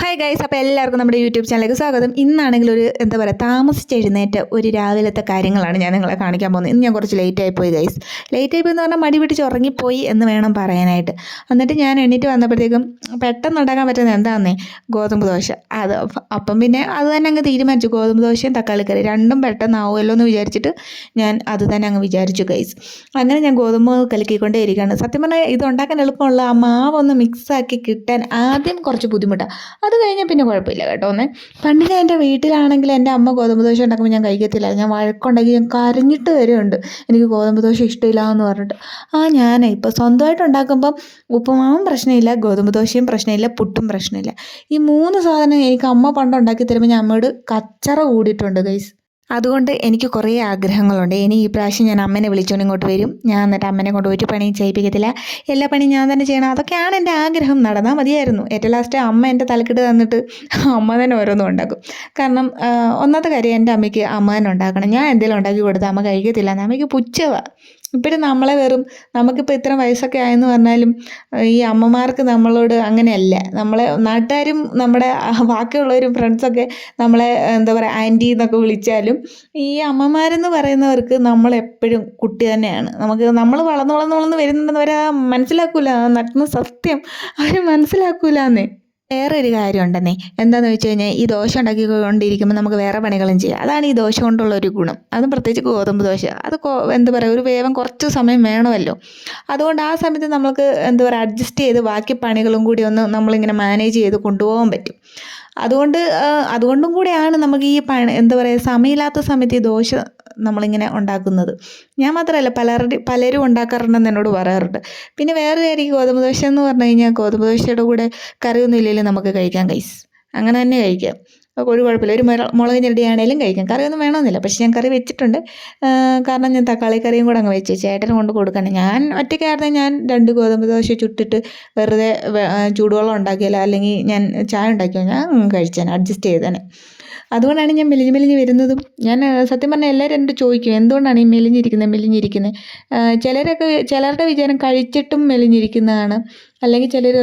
Hi guys അപ്പോൾ എല്ലാവർക്കും നമ്മുടെ യൂട്യൂബ് ചാനലിലേക്ക് സ്വാഗതം. ഇന്നാണെങ്കിൽ ഒരു എന്താ പറയുക താമസിച്ച് എഴുന്നേറ്റ് ഒരു രാവിലത്തെ കാര്യങ്ങളാണ് ഞാൻ നിങ്ങളെ കാണിക്കാൻ പോകുന്നത്. ഇന്ന് ഞാൻ കുറച്ച് ലേറ്റ് ആയിപ്പോയി ഗൈസ് ലേറ്റ് ആയിപ്പോയി എന്ന് പറഞ്ഞാൽ മടി പിടിച്ച് ഉറങ്ങിപ്പോയി എന്ന് വേണം പറയാനായിട്ട്. എന്നിട്ട് ഞാൻ എണീറ്റ് വന്നപ്പോഴത്തേക്കും പെട്ടെന്ന് ഉണ്ടാക്കാൻ പറ്റുന്നത് എന്താണെന്നേ ഗോതമ്പ് ദോശ. അത് അപ്പം പിന്നെ അത് തന്നെ അങ്ങ് തീരുമാനിച്ചു. ഗോതമ്പ് ദോശയും തക്കാളി കറി രണ്ടും പെട്ടെന്ന് ആവുമല്ലോ എന്ന് വിചാരിച്ചിട്ട് ഞാൻ അത് തന്നെ അങ്ങ് വിചാരിച്ചു ഗൈസ് അങ്ങനെ ഞാൻ ഗോതമ്പ് കലക്കിക്കൊണ്ടേ ഇരിക്കുകയാണ്. സത്യം പറഞ്ഞാൽ ഇത് ഉണ്ടാക്കാൻ എളുപ്പമുള്ള ആ മാവൊന്ന് മിക്സാക്കി കിട്ടാൻ ആദ്യം കുറച്ച് ബുദ്ധിമുട്ടാണ് അത് കഴിഞ്ഞാൽ പിന്നെ കുഴപ്പമില്ല കേട്ടോ ഒന്ന്. പണ്ട് ഞാൻ എന്റെ വീട്ടിലാണെങ്കിൽ എന്റെ അമ്മ ഗോതമ്പ് ദോശ ഉണ്ടാക്കുമ്പോൾ ഞാൻ കഴിക്കത്തില്ല ഞാൻ വഴക്കുണ്ടാക്കി ഞാൻ കരഞ്ഞിട്ട് വരെയുണ്ട് എനിക്ക് ഗോതമ്പ് ദോശ ഇഷ്ടമില്ല എന്ന് പറഞ്ഞിട്ട്. ആ ഞാൻ ഇപ്പോൾ സ്വന്തമായിട്ട് ഉണ്ടാക്കുമ്പം ഉപ്പുമാവും പ്രശ്നമില്ല ഗോതമ്പ് ദോശയും പ്രശ്നമില്ല പുട്ടും പ്രശ്നമില്ല. ഈ മൂന്ന് സാധനം എനിക്ക് അമ്മ പണ്ട് ഉണ്ടാക്കി തരുമ്പോൾ ഞാൻ അമ്മയോട് കച്ചറ കൂടിയിട്ടുണ്ട് ഗൈസ് അതുകൊണ്ട് എനിക്ക് കുറേ ആഗ്രഹങ്ങളുണ്ട്. ഇനി ഈ പ്രാവശ്യം ഞാൻ അമ്മനെ വിളിച്ചുകൊണ്ട് ഇങ്ങോട്ട് വരും. ഞാൻ എന്നിട്ട് അമ്മനെ കൊണ്ട് ഒരു പണിയും ചെയ്യിപ്പിക്കത്തില്ല. എല്ലാ പണിയും ഞാൻ തന്നെ ചെയ്യണം. അതൊക്കെയാണ് എന്റെ ആഗ്രഹം. നടന്നാൽ മതിയായിരുന്നു. ഏറ്റവും ലാസ്റ്റ് അമ്മ എന്റെ തലക്കെട്ട് തന്നിട്ട് അമ്മ തന്നെ ഓരോന്നും ഉണ്ടാക്കും. കാരണം ഒന്നാമത്തെ കാര്യം എന്റെ അമ്മയ്ക്ക് അമ്മ തന്നെ ഉണ്ടാക്കണം. ഞാൻ എന്തെങ്കിലും ഉണ്ടാക്കി കൊടുത്താൽ അമ്മ കഴിക്കത്തില്ല. അമ്മയ്ക്ക് പുച്ഛമാണ് ഇപ്പോഴും നമ്മളെ വെറും നമുക്കിപ്പോൾ ഇത്ര വയസ്സൊക്കെ ആയെന്ന് പറഞ്ഞാലും ഈ അമ്മമാർക്ക് നമ്മളോട് അങ്ങനെയല്ല. നമ്മളെ നാട്ടുകാരും നമ്മുടെ ബാക്കിയുള്ളവരും ഫ്രണ്ട്സൊക്കെ നമ്മളെ എന്താ പറയുക ആന്റി എന്നൊക്കെ വിളിച്ചാലും ഈ അമ്മമാരെന്ന് പറയുന്നവർക്ക് നമ്മളെപ്പോഴും കുട്ടി തന്നെയാണ്. നമുക്ക് നമ്മൾ വളർന്ന് വളർന്ന് വളർന്ന് അവർ മനസ്സിലാക്കൂല. നടന്ന സത്യം അവർ മനസ്സിലാക്കൂലെന്നേ. വേറെ ഒരു കാര്യം ഉണ്ടെന്നേ എന്താണെന്ന് വെച്ച് കഴിഞ്ഞാൽ ഈ ദോശ ഉണ്ടാക്കിക്കൊണ്ടിരിക്കുമ്പോൾ നമുക്ക് വേറെ പണികളും ചെയ്യാം. അതാണ് ഈ ദോശ കൊണ്ടുള്ള ഒരു ഗുണം. അതും പ്രത്യേകിച്ച് ഗോതമ്പ് ദോശ. അത് എന്താ പറയുക ഒരു വേവം കുറച്ച് സമയം വേണമല്ലോ. അതുകൊണ്ട് ആ സമയത്ത് നമുക്ക് എന്താ പറയുക അഡ്ജസ്റ്റ് ചെയ്ത് ബാക്കി പണികളും കൂടി ഒന്ന് നമ്മളിങ്ങനെ മാനേജ് ചെയ്ത് കൊണ്ടുപോകാൻ പറ്റും. അതുകൊണ്ട് അതുകൊണ്ടും കൂടെയാണ് നമുക്ക് ഈ പണി എന്താ പറയുക സമയമില്ലാത്ത സമയത്ത് ഈ ദോശ നമ്മളിങ്ങനെ ഉണ്ടാക്കുന്നത്. ഞാൻ മാത്രമല്ല പലരുടെ പലരും ഉണ്ടാക്കാറുണ്ടെന്ന് എന്നോട് പറയാറുണ്ട്. പിന്നെ വേറെ കാര്യം ഗോതമ്പ് ദോശ എന്ന് പറഞ്ഞു കഴിഞ്ഞാൽ ഗോതമ്പ് ദോശയുടെ കൂടെ കറിയൊന്നും ഇല്ലെങ്കിലും നമുക്ക് കഴിക്കാം കൈസ് അങ്ങനെ തന്നെ കഴിക്കാം. ഒരു കുഴപ്പമില്ല. ഒരു മുള- മുളക് ഞെരടിയാണേലും കഴിക്കാം. കറിയൊന്നും വേണമെന്നില്ല. പക്ഷേ ഞാൻ കറി വെച്ചിട്ടുണ്ട്. കാരണം ഞാൻ തക്കാളി കറിയും കൂടെ അങ്ങ് വെച്ച് ചേട്ടന് കൊണ്ട് കൊടുക്കണം ഞാൻ ഒറ്റയ്ക്കായിരുന്നെ ഞാൻ രണ്ട് ഗോതമ്പ് ദോശ ചുട്ടിട്ട് വെറുതെ ചൂടുവെള്ളം ഉണ്ടാക്കിയാലോ? അല്ലെങ്കിൽ ഞാൻ ചായ ഉണ്ടാക്കിയോ? ഞാൻ കഴിച്ചേനെ. അഡ്ജസ്റ്റ് ചെയ്തേനെ. അതുകൊണ്ടാണ് ഞാൻ മെലിഞ്ഞ് മെലിഞ്ഞ് വരുന്നതും. ഞാൻ സത്യം പറഞ്ഞാൽ എല്ലാവരും എന്നോട് ചോദിക്കും എന്തുകൊണ്ടാണ് ഈ മെലിഞ്ഞിരിക്കുന്നത് മെലിഞ്ഞിരിക്കുന്നത്? ചിലരൊക്കെ ചിലരുടെ വിചാരം കഴിച്ചിട്ടും മെലിഞ്ഞിരിക്കുന്നതാണ്. അല്ലെങ്കിൽ ചിലർ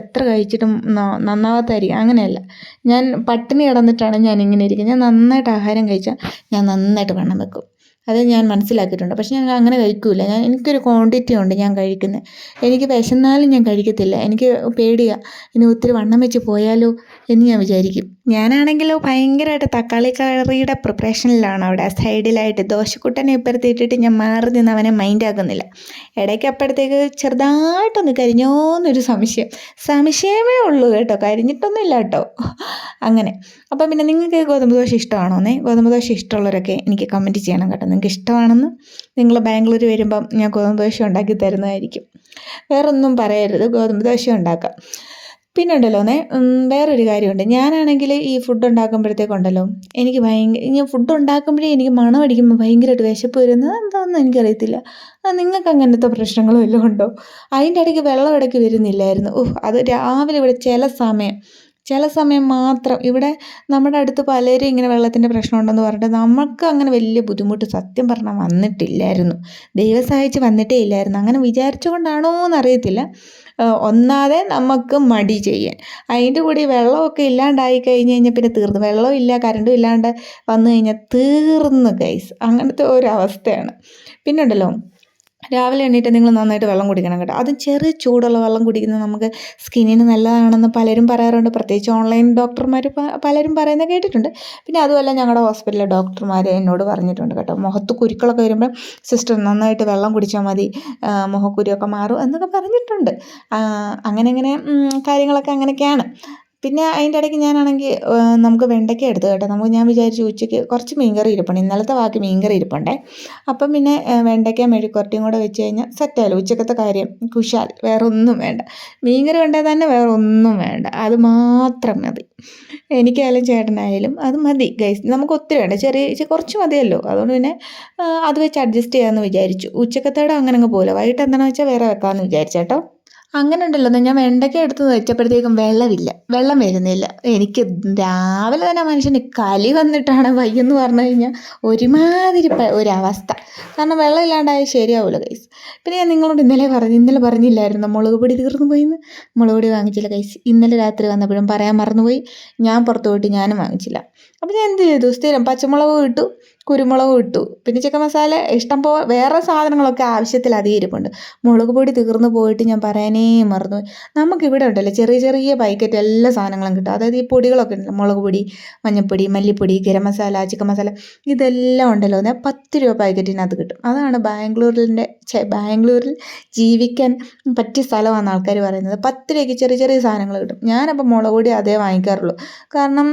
എത്ര കഴിച്ചിട്ടും നന്നാവാത്തായിരിക്കും അങ്ങനെയല്ല. ഞാൻ പട്ടിണി കിടന്നിട്ടാണ് ഞാൻ ഇങ്ങനെ ഇരിക്കുന്നത്. ഞാൻ നന്നായിട്ട് ആഹാരം കഴിച്ചാൽ ഞാൻ നന്നായിട്ട് വണ്ണം വെക്കും. അത് ഞാൻ മനസ്സിലാക്കിയിട്ടുണ്ട്. പക്ഷെ ഞാൻ അങ്ങനെ കഴിക്കില്ല ഞാൻ എനിക്കൊരു ക്വാണ്ടിറ്റി ഉണ്ട് ഞാൻ കഴിക്കുന്നത് എനിക്ക് വിശന്നാലും ഞാൻ കഴിക്കത്തില്ല. എനിക്ക് പേടിയാണ് ഇനി ഒത്തിരി വണ്ണം വെച്ച് പോയാലോ എന്ന് ഞാൻ വിചാരിക്കും. ഞാനാണെങ്കിലോ ഭയങ്കരമായിട്ട് തക്കാളി കറിയുടെ പ്രിപ്പറേഷനിലാണ് അവിടെ. സൈഡിലായിട്ട് ദോശക്കുട്ടനെ ഇപ്പുറത്തിട്ടിട്ട് ഞാൻ മാറി നിന്ന് അവനെ മൈൻഡാക്കുന്നില്ല ഇടയ്ക്ക് അപ്പോഴത്തേക്ക് ചെറുതായിട്ടൊന്ന് കരിഞ്ഞോന്നൊരു സംശയം. സംശയമേ ഉള്ളൂ കേട്ടോ. കരിഞ്ഞിട്ടൊന്നുമില്ല കേട്ടോ. അങ്ങനെ. അപ്പം പിന്നെ നിങ്ങൾക്ക് ഗോതമ്പ് ദോശ ഇഷ്ടമാണോന്നേ? ഗോതമ്പ് ദോശ ഇഷ്ടമുള്ളവരൊക്കെ എനിക്ക് കമന്റ് ചെയ്യണം കേട്ടോ. നിങ്ങൾക്ക് ഇഷ്ടമാണെന്ന് നിങ്ങൾ ബാംഗ്ലൂർ വരുമ്പം ഞാൻ ഗോതമ്പ് ദോശ ഉണ്ടാക്കി തരുന്നതായിരിക്കും. വേറൊന്നും പറയരുത്. ഗോതമ്പ് ദോശ ഉണ്ടാക്കാം. പിന്നെ ഉണ്ടല്ലോ വേറൊരു കാര്യമുണ്ട്. ഞാനാണെങ്കിൽ ഈ ഫുഡ് ഉണ്ടാക്കുമ്പോഴത്തേക്കുണ്ടല്ലോ എനിക്ക് ഭയങ്കര ഞാൻ ഫുഡ് ഉണ്ടാക്കുമ്പോഴേ എനിക്ക് മണം അടിക്കുമ്പോൾ ഭയങ്കരമായിട്ട് വിശപ്പ് വരുന്നത് എന്താണെന്ന് എനിക്കറിയത്തില്ല. നിങ്ങൾക്ക് അങ്ങനത്തെ പ്രശ്നങ്ങളും എല്ലാം ഉണ്ടോ? അതിന്റെ ഇടയ്ക്ക് വെള്ളം ഇടയ്ക്ക് വരുന്നില്ലായിരുന്നു. ഓഹ് അത് രാവിലെ ഇവിടെ ചില സമയം ചില സമയം മാത്രം ഇവിടെ നമ്മുടെ അടുത്ത് പലരും ഇങ്ങനെ വെള്ളത്തിന്റെ പ്രശ്നമുണ്ടെന്ന് പറഞ്ഞിട്ട് നമുക്ക് അങ്ങനെ വലിയ ബുദ്ധിമുട്ട് സത്യം പറഞ്ഞാൽ വന്നിട്ടില്ലായിരുന്നു. ദൈവം സഹായിച്ച് വന്നിട്ടേ ഇല്ലായിരുന്നു. അങ്ങനെ വിചാരിച്ചുകൊണ്ടാണോ എന്നറിയത്തില്ല. ഒന്നാതെ നമുക്ക് മടി ചെയ്യാൻ. അതിന്റെ കൂടി വെള്ളമൊക്കെ ഇല്ലാണ്ടായി കഴിഞ്ഞ് കഴിഞ്ഞാൽ പിന്നെ തീർന്നു. വെള്ളം ഇല്ല കരണ്ടും ഇല്ലാണ്ട് വന്നു കഴിഞ്ഞാൽ തീർന്നു ഗൈസ് അങ്ങനത്തെ ഒരു അവസ്ഥയാണ്. പിന്നെ ഉണ്ടല്ലോ രാവിലെ എണീറ്റ് നിങ്ങൾ നന്നായിട്ട് വെള്ളം കുടിക്കണം കേട്ടോ. അതും ചെറിയ ചൂടുള്ള വെള്ളം കുടിക്കുന്നത് നമുക്ക് സ്കിന്നിന് നല്ലതാണെന്ന് പലരും പറയാറുണ്ട്. പ്രത്യേകിച്ച് ഓൺലൈൻ ഡോക്ടർമാർ പലരും പറയുന്നത് കേട്ടിട്ടുണ്ട്. പിന്നെ അതുമല്ല ഞങ്ങളുടെ ഹോസ്പിറ്റലിലെ ഡോക്ടർമാർ എന്നോട് പറഞ്ഞിട്ടുണ്ട് കേട്ടോ. മുഖത്ത് കുരുക്കളൊക്കെ വരുമ്പോൾ സിസ്റ്റർ നന്നായിട്ട് വെള്ളം കുടിച്ചാൽ മതി. മുഖക്കുരുവൊക്കെ മാറും എന്നൊക്കെ പറഞ്ഞിട്ടുണ്ട്. അങ്ങനെ അങ്ങനെ കാര്യങ്ങളൊക്കെ അങ്ങനെയൊക്കെയാണ്. പിന്നെ അതിന്റെ ഇടയ്ക്ക് ഞാനാണെങ്കിൽ നമുക്ക് വെണ്ടയ്ക്ക എടുത്ത് കേട്ടോ. നമുക്ക് ഞാൻ വിചാരിച്ചു ഉച്ചയ്ക്ക് കുറച്ച് മീൻകറി ഇരിപ്പുണ്ട്. ഇന്നലത്തെ ബാക്കി മീൻകറി ഇരിപ്പുണ്ടേ. അപ്പം പിന്നെ വെണ്ടയ്ക്ക മെഴുക്കുരട്ടിയും കൂടെ വെച്ച് കഴിഞ്ഞാൽ സെറ്റായാലും ഉച്ചക്കത്തെ കാര്യം. കുശാൽ വേറൊന്നും വേണ്ട. മീൻകറി വേണ്ടത് തന്നെ വേറെ ഒന്നും വേണ്ട. അത് മാത്രം മതി. എനിക്കായാലും ചേട്ടനായാലും അത് മതി ഗൈസ് നമുക്ക് ഒത്തിരി വേണ്ട. ചെറിയ കുറച്ച് മതിയല്ലോ. അതുകൊണ്ട് പിന്നെ അത് വെച്ച് അഡ്ജസ്റ്റ് ചെയ്യാമെന്ന് വിചാരിച്ചു. ഉച്ചക്കത്തേടെ അങ്ങനെ അങ്ങ് പോലെ വൈകിട്ട് എന്താണെന്ന് വെച്ചാൽ വേറെ വെക്കാമെന്ന് വിചാരിച്ചേട്ടോ. അങ്ങനെ ഉണ്ടല്ലോ ഞാൻ വെണ്ടയ്ക്ക എടുത്ത് വെച്ചപ്പോഴത്തേക്കും വെള്ളമില്ല. വെള്ളം വരുന്നില്ല. എനിക്ക് രാവിലെ തന്നെ മനുഷ്യന് കലി വന്നിട്ടാണ് വയ്യെന്ന് പറഞ്ഞു കഴിഞ്ഞാൽ ഒരുമാതിരി ഒരവസ്ഥ. കാരണം വെള്ളം ഇല്ലാണ്ടായാൽ ശരിയാവില്ല കൈസ് പിന്നെ ഞാൻ നിങ്ങളോട് ഇന്നലെ പറഞ്ഞു ഇന്നലെ പറഞ്ഞില്ലായിരുന്നു മുളക് പൊടി തീർന്നു പോയിന്ന്? മുളക് പൊടി വാങ്ങിച്ചില്ല കൈസ് ഇന്നലെ രാത്രി വന്നപ്പോഴും പറയാൻ മറന്നുപോയി. ഞാൻ പുറത്തു പോയിട്ട് ഞാനും വാങ്ങിച്ചില്ല. അപ്പോൾ ഞാൻ എന്ത് ചെയ്തു? സ്ഥിരം പച്ചമുളക് ഇട്ടു. കുരുമുളകും ഇട്ടു. പിന്നെ ചിക്കൻ മസാല ഇഷ്ടം പോ വേറെ സാധനങ്ങളൊക്കെ ആവശ്യത്തിലധികം ഇരിപ്പുണ്ട്. മുളക് പൊടി തീർന്നു പോയിട്ട് ഞാൻ പറയാനേ മറന്നു നമുക്കിവിടെ ഉണ്ടല്ലോ ചെറിയ ചെറിയ പാക്കറ്റ് എല്ലാ സാധനങ്ങളും കിട്ടും. അതായത് ഈ പൊടികളൊക്കെ ഉണ്ടല്ലോ മുളക് പൊടി മഞ്ഞൾപ്പൊടി മല്ലിപ്പൊടി ഗരം മസാല ചിക്കൻ മസാല ഇതെല്ലാം ഉണ്ടല്ലോ. ഞാൻ പത്ത് രൂപ പാക്കറ്റിനകത്ത് കിട്ടും. അതാണ് ബാംഗ്ലൂരിന്റെ ബാംഗ്ലൂരിൽ ജീവിക്കാൻ പറ്റിയ സ്ഥലമാണ് ആൾക്കാർ പറയുന്നത്. പത്ത് രൂപയ്ക്ക് ചെറിയ ചെറിയ സാധനങ്ങൾ കിട്ടും. ഞാനപ്പോൾ മുളക് പൊടി അതേ വാങ്ങിക്കാറുള്ളൂ. കാരണം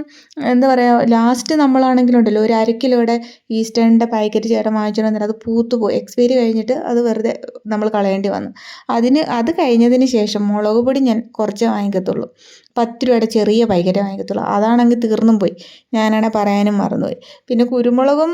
എന്താ പറയുക ലാസ്റ്റ് നമ്മളാണെങ്കിലും ഉണ്ടല്ലോ ഒരു അര കിലോയുടെ ഈസ്റ്റേണിന്റെ പാക്കറ്റ് ചേട്ടൻ വാങ്ങിച്ചുകൊണ്ട് വന്നിട്ട് അത് പൂത്തു പോയി എക്സ്പയറി കഴിഞ്ഞിട്ട് അത് വെറുതെ നമ്മൾ കളയേണ്ടി വന്നു. അതിന് അത് കഴിഞ്ഞതിന് ശേഷം മുളക് പൊടി ഞാൻ കുറച്ചേ വാങ്ങിക്കത്തുള്ളൂ. പത്ത് രൂപയുടെ ചെറിയ പാക്കറ്റേ വാങ്ങിക്കത്തുള്ളൂ. അതാണെങ്കിൽ തീർന്നും പോയി. ഞാനാണെ പറയാനും മറന്നുപോയി. പിന്നെ കുരുമുളകും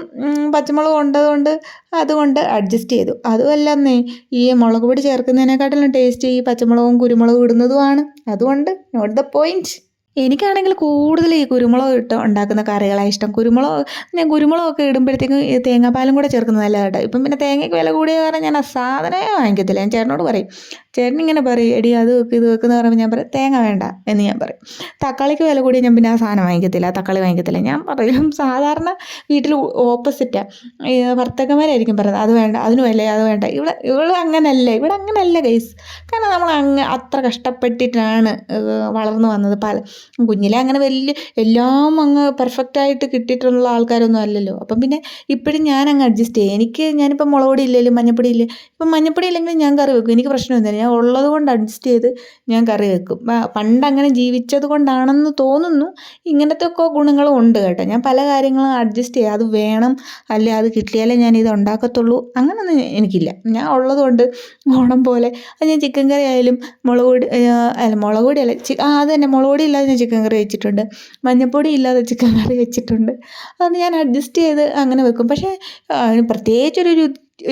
പച്ചമുളകും ഉണ്ടതുകൊണ്ട് അതുകൊണ്ട് അഡ്ജസ്റ്റ് ചെയ്തു. അതുമല്ലെന്നേ ഈ മുളക് പൊടി ചേർക്കുന്നതിനെക്കാട്ടിലും ടേസ്റ്റ് ഈ പച്ചമുളകും കുരുമുളകും ഇടുന്നതുമാണ്. അതുകൊണ്ട് നോട്ട് ദ പോയിന്റ് എനിക്കാണെങ്കിൽ കൂടുതൽ ഈ കുരുമുളക് ഇട്ട് ഉണ്ടാക്കുന്ന കറികളാണ് ഇഷ്ടം. കുരുമുളക് ഞാൻ കുരുമുളകൊക്കെ ഇടുമ്പോഴത്തേക്കും ഈ തേങ്ങാപ്പാലും കൂടെ ചേർക്കുന്നത് നല്ലതാണ് ഇപ്പം പിന്നെ തേങ്ങയ്ക്ക് വില കൂടിയ കാരണം ഞാൻ ആ വാങ്ങിക്കത്തില്ല. ഞാൻ ചേട്ടനോട് പറയും ചേട്ടൻ ഇങ്ങനെ പറയും എടി അത് വെക്ക് ഇത് വെക്കുന്ന പറയുമ്പോൾ ഞാൻ പറയും തേങ്ങ വേണ്ട എന്ന് ഞാൻ പറയും. തക്കാളിക്ക് വില കൂടി ഞാൻ പിന്നെ ആ സാധനം വാങ്ങിക്കത്തില്ല തക്കാളി വാങ്ങിക്കത്തില്ല. ഞാൻ പറയും സാധാരണ വീട്ടിൽ ഓപ്പോസിറ്റാണ് ഈ ഭർത്തക്കന്മാരായിരിക്കും പറയുന്നത് അത് വേണ്ട അതിന് വില അത് വേണ്ട. ഇവിടെ ഇവിടെ അങ്ങനല്ല ഇവിടെ അങ്ങനല്ല ഗൈസ് കാരണം നമ്മൾ അങ്ങ് അത്ര കഷ്ടപ്പെട്ടിട്ടാണ് വളർന്നു വന്നത്. പല കുഞ്ഞിലെ അങ്ങനെ വലിയ എല്ലാം അങ്ങ് പെർഫെക്റ്റായിട്ട് കിട്ടിയിട്ടുള്ള ആൾക്കാരൊന്നും അല്ലല്ലോ. അപ്പം പിന്നെ ഇപ്പോഴും ഞാൻ അങ്ങ് അഡ്ജസ്റ്റ് ചെയ്യും. എനിക്ക് ഞാനിപ്പോൾ മുളകുപൊടി ഇല്ലെങ്കിലും മഞ്ഞപ്പൊടി ഇല്ല ഇപ്പം മഞ്ഞപ്പൊടി ഇല്ലെങ്കിലും ഞാൻ കറി വെക്കും. എനിക്ക് പ്രശ്നമൊന്നുമില്ല ഞാൻ ഉള്ളത് കൊണ്ട് അഡ്ജസ്റ്റ് ചെയ്ത് ഞാൻ കറി വെക്കും. പണ്ട് അങ്ങനെ ജീവിച്ചത് കൊണ്ടാണെന്ന് തോന്നുന്നു. ഇങ്ങനത്തെ ഒക്കെ ഗുണങ്ങളും ഉണ്ട് കേട്ടോ. ഞാൻ പല കാര്യങ്ങളും അഡ്ജസ്റ്റ് ചെയ്യാം. അത് വേണം അല്ലെ അത് കിട്ടിയാലേ ഞാൻ ഇത് ഉണ്ടാക്കത്തുള്ളൂ. അങ്ങനൊന്നും എനിക്കില്ല. ഞാൻ ഉള്ളത് കൊണ്ട് ഓണം പോലെ. അത് ഞാൻ ചിക്കൻ കറി ആയാലും മുളക് പൊടി അല്ല മുളക് പൊടി അല്ല ചി ആ അത് തന്നെ മുളക് പൊടി ഇല്ലാതെ ഞാൻ ചിക്കൻ കറി വെച്ചിട്ടുണ്ട്. മഞ്ഞൾപ്പൊടി ഇല്ലാതെ ചിക്കൻ കറി വെച്ചിട്ടുണ്ട്. അത് ഞാൻ അഡ്ജസ്റ്റ് ചെയ്ത് അങ്ങനെ വെക്കും. പക്ഷേ പ്രത്യേകിച്ചൊരു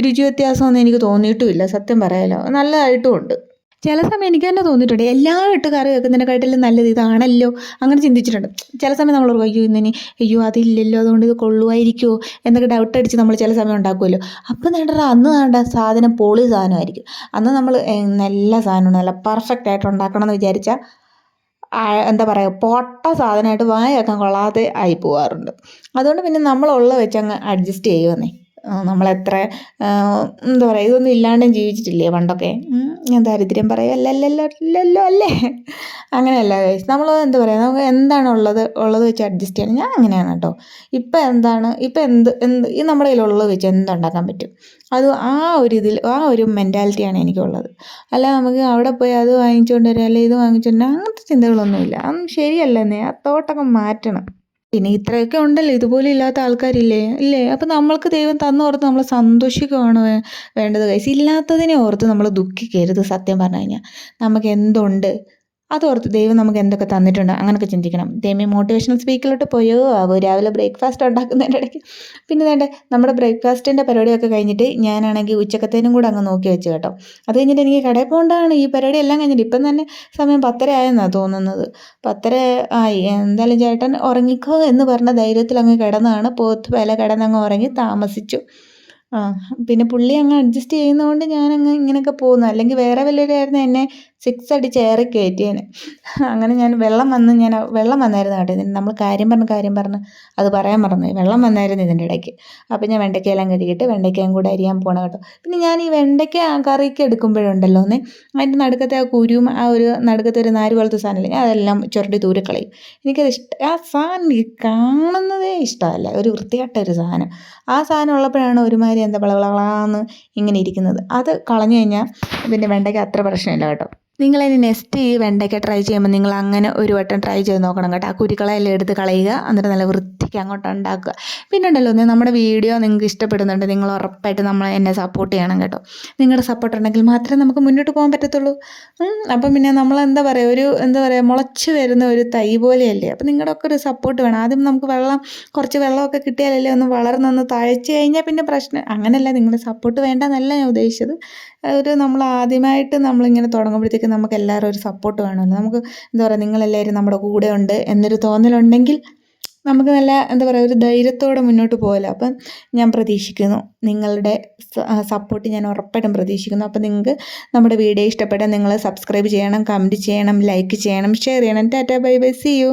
രുചി വ്യത്യാസമൊന്നും എനിക്ക് തോന്നിയിട്ടുമില്ല സത്യം പറയാലോ. നല്ലതായിട്ടും ഉണ്ട്. ചില സമയം എനിക്ക് തന്നെ തോന്നിയിട്ടുണ്ട് എല്ലാം ഇട്ട് കറി വെക്കുന്നതിനെക്കാട്ടിലും നല്ലത് ഇതാണല്ലോ അങ്ങനെ ചിന്തിച്ചിട്ടുണ്ട്. ചില സമയം നമ്മൾ ഓർക്കും അയ്യോ ഇന്നിനി അയ്യോ അതില്ലല്ലോ അതുകൊണ്ട് ഇത് കൊള്ളുമായിരിക്കുമോ എന്നൊക്കെ ഡൗട്ട് അടിച്ച് നമ്മൾ ചില സമയം ഉണ്ടാക്കുമല്ലോ. അപ്പം നേടാ അന്ന് വേണ്ട സാധനം പൊളി സാധനമായിരിക്കും. അന്ന് നമ്മൾ നല്ല സാധനമാണ് നല്ല പെർഫെക്റ്റ് ആയിട്ട് ഉണ്ടാക്കണം എന്ന് വിചാരിച്ചാൽ എന്താ പറയുക പൊട്ട സാധനമായിട്ട് വായ വെക്കാൻ കൊള്ളാതെ ആയി പോകാറുണ്ട് അതുകൊണ്ട് പിന്നെ നമ്മളുള്ള വെച്ച് അങ്ങ് അഡ്ജസ്റ്റ് ചെയ്യുമെന്നേ നമ്മളെത്ര എന്താ പറയുക ഇതൊന്നും ഇല്ലാണ്ടും ജീവിച്ചിട്ടില്ലേ പണ്ടൊക്കെ? ഞാൻ ദാരിദ്ര്യം പറയല്ലല്ലോ അല്ലേ? അങ്ങനെയല്ല. നമ്മൾ എന്താ പറയുക നമുക്ക് എന്താണ് ഉള്ളത് ഉള്ളത് വെച്ച് അഡ്ജസ്റ്റ് ചെയ്യണം ഞാൻ അങ്ങനെയാണ് കേട്ടോ. ഇപ്പം എന്താണ് ഇപ്പം എന്ത് എന്ത് ഈ നമ്മുടെ കയ്യിലുള്ളത് വെച്ച് എന്തുണ്ടാക്കാൻ പറ്റും? അത് ആ ഒരു ഇതിൽ ആ ഒരു മെന്റാലിറ്റിയാണ് എനിക്കുള്ളത്. അല്ല നമുക്ക് അവിടെ പോയി അത് വാങ്ങിച്ചുകൊണ്ട് വരിക അല്ലെങ്കിൽ ഇത് വാങ്ങിച്ചുകൊണ്ട് അങ്ങനത്തെ ചിന്തകളൊന്നുമില്ല. അതൊന്നും ശരിയല്ലെന്നേ ആ തോട്ടൊക്കെ മാറ്റണം. പിന്നെ ഇത്രയൊക്കെ ഉണ്ടല്ലോ ഇതുപോലെ ഇല്ലാത്ത ആൾക്കാരില്ലേ? ഇല്ലേ? അപ്പം നമ്മൾക്ക് ദൈവം തന്നോർത്ത് നമ്മൾ സന്തോഷിക്കുകയാണ് വേണ്ടത് കൈസ് ഇല്ലാത്തതിനെ ഓർത്ത് നമ്മൾ ദുഃഖിക്കരുത് സത്യം പറഞ്ഞു കഴിഞ്ഞാൽ നമുക്ക് എന്തുണ്ട്? അതോർത്ത് ദൈവം നമുക്ക് എന്തൊക്കെ തന്നിട്ടുണ്ട് അങ്ങനെയൊക്കെ ചിന്തിക്കണം. ദൈവം മോട്ടിവേഷണൽ സ്പീക്കിലോട്ട് പോയോ? ആവോ രാവിലെ ബ്രേക്ക്ഫാസ്റ്റ് ഉണ്ടാക്കുന്നതിന്റെ ഇടയ്ക്ക്. പിന്നെ വേണ്ട നമ്മുടെ ബ്രേക്ക്ഫാസ്റ്റിന്റെ പരിപാടിയൊക്കെ കഴിഞ്ഞിട്ട് ഞാനാണെങ്കിൽ ഉച്ചക്കത്തേനും കൂടെ അങ്ങ് നോക്കി വെച്ച് കേട്ടോ. അത് കഴിഞ്ഞിട്ട് എനിക്ക് കടയിൽ പോകേണ്ടതാണ്. ഈ പരിപാടി എല്ലാം കഴിഞ്ഞിട്ട് ഇപ്പം തന്നെ സമയം പത്തര ആയെന്നാണ് തോന്നുന്നത്. പത്തര ആയി. എന്തായാലും ചേട്ടൻ ഉറങ്ങിക്കോ എന്ന് പറഞ്ഞ ധൈര്യത്തിൽ അങ്ങ് കിടന്നാണ് പോത്ത് വില കിടന്നങ്ങ് ഉറങ്ങി താമസിച്ചു. ആ പിന്നെ പുള്ളി അങ്ങ് അഡ്ജസ്റ്റ് ചെയ്യുന്നതുകൊണ്ട് ഞാനങ്ങ് ഇങ്ങനെയൊക്കെ പോകുന്നു. അല്ലെങ്കിൽ വേറെ വല്ലവരായിരുന്നു എന്നെ സിക്സ് അടിച്ച് ഏറെ കയറ്റിയേനെ. അങ്ങനെ ഞാൻ വെള്ളം വന്ന് ഞാൻ വെള്ളം വന്നായിരുന്നു കേട്ടോ ഇതിന്. നമ്മൾ കാര്യം പറഞ്ഞ് കാര്യം പറഞ്ഞ് അത് പറയാൻ മറന്നു വെള്ളം വന്നായിരുന്നു ഇതിന്റെ ഇടയ്ക്ക്. അപ്പോൾ ഞാൻ വെണ്ടയ്ക്കയെല്ലാം കഴുകിയിട്ട് വെണ്ടയ്ക്കയും കൂടെ അരിയാൻ പോകണം കേട്ടോ. പിന്നെ ഞാൻ ഈ വെണ്ടയ്ക്ക കറിക്ക് എടുക്കുമ്പോഴുണ്ടല്ലോ ഒന്ന് അതിന്റെ നടുക്കത്തെ ആ കുരുവും ആ ഒരു നടുക്കത്തെ ഒരു നാര് പോലത്തെ ഞാൻ അതെല്ലാം ചുരണ്ടി ദൂരെ കളയും. എനിക്കത് ഇഷ്ടം ആ സാധനം കാണുന്നതേ ഇഷ്ടമല്ല. ഒരു വൃത്തികെട്ട ഒരു സാധനം. ആ സാധനം ഉള്ളപ്പോഴാണ് ഒരുമാതിരി എന്താ വളവളാന്ന് ഇങ്ങനെ ഇരിക്കുന്നത്. അത് കളഞ്ഞു കഴിഞ്ഞാൽ പിന്നെ വെണ്ടയ്ക്ക് അത്ര പ്രശ്നമില്ല കേട്ടോ. നിങ്ങളിനി നെക്സ്റ്റ് ഈ വെണ്ടയ്ക്ക ട്രൈ ചെയ്യുമ്പോൾ നിങ്ങൾ അങ്ങനെ ഒരു വട്ടം ട്രൈ ചെയ്ത് നോക്കണം കേട്ടോ. ആ കുരുക്കളെല്ലാം എടുത്ത് കളയുക എന്നിട്ട് നല്ല വൃത്തിക്ക് അങ്ങോട്ട് ഉണ്ടാക്കുക. പിന്നെ ഉണ്ടല്ലോ നമ്മുടെ വീഡിയോ നിങ്ങൾക്ക് ഇഷ്ടപ്പെടുന്നുണ്ട് നിങ്ങൾ ഉറപ്പായിട്ട് നമ്മൾ എന്നെ സപ്പോർട്ട് ചെയ്യണം കേട്ടോ. നിങ്ങളുടെ സപ്പോർട്ട് ഉണ്ടെങ്കിൽ മാത്രമേ നമുക്ക് മുന്നോട്ട് പോകാൻ പറ്റത്തുള്ളൂ. അപ്പം പിന്നെ നമ്മൾ എന്താ പറയുക ഒരു എന്താ പറയുക മുളച്ച് വരുന്ന ഒരു തൈ പോലെയല്ലേ. അപ്പം നിങ്ങളുടെ ഒക്കെ ഒരു സപ്പോർട്ട് വേണം. ആദ്യം നമുക്ക് വെള്ളം കുറച്ച് വെള്ളമൊക്കെ കിട്ടിയാലല്ലേ ഒന്ന് വളർന്നൊന്ന് തഴച്ച് കഴിഞ്ഞാൽ പിന്നെ പ്രശ്നം. അങ്ങനെയല്ല നിങ്ങളുടെ സപ്പോർട്ട് വേണ്ടെന്നല്ല ഞാൻ ഉദ്ദേശിച്ചത്. ഒരു നമ്മൾ ആദ്യമായിട്ട് നമ്മളിങ്ങനെ തുടങ്ങുമ്പോഴത്തേക്ക് ചെയ്യുമ്പോഴത്തേക്കും നമുക്ക് എല്ലാവരും ഒരു സപ്പോർട്ട് വേണമല്ലോ. നമുക്ക് എന്താ പറയുക നിങ്ങളെല്ലാവരും നമ്മുടെ കൂടെ ഉണ്ട് എന്നൊരു തോന്നലുണ്ടെങ്കിൽ നമുക്ക് നല്ല എന്താ പറയുക ഒരു ധൈര്യത്തോടെ മുന്നോട്ട് പോകാമല്ലോ അപ്പം ഞാൻ പ്രതീക്ഷിക്കുന്നു നിങ്ങളുടെ സപ്പോർട്ട് ഞാൻ ഉറപ്പായിട്ടും പ്രതീക്ഷിക്കുന്നു. അപ്പം നിങ്ങൾക്ക് നമ്മുടെ വീഡിയോ ഇഷ്ടപ്പെട്ടാൽ നിങ്ങൾ സബ്സ്ക്രൈബ് ചെയ്യണം കമന്റ് ചെയ്യണം ലൈക്ക് ചെയ്യണം ഷെയർ ചെയ്യണം. Tata bye bye see you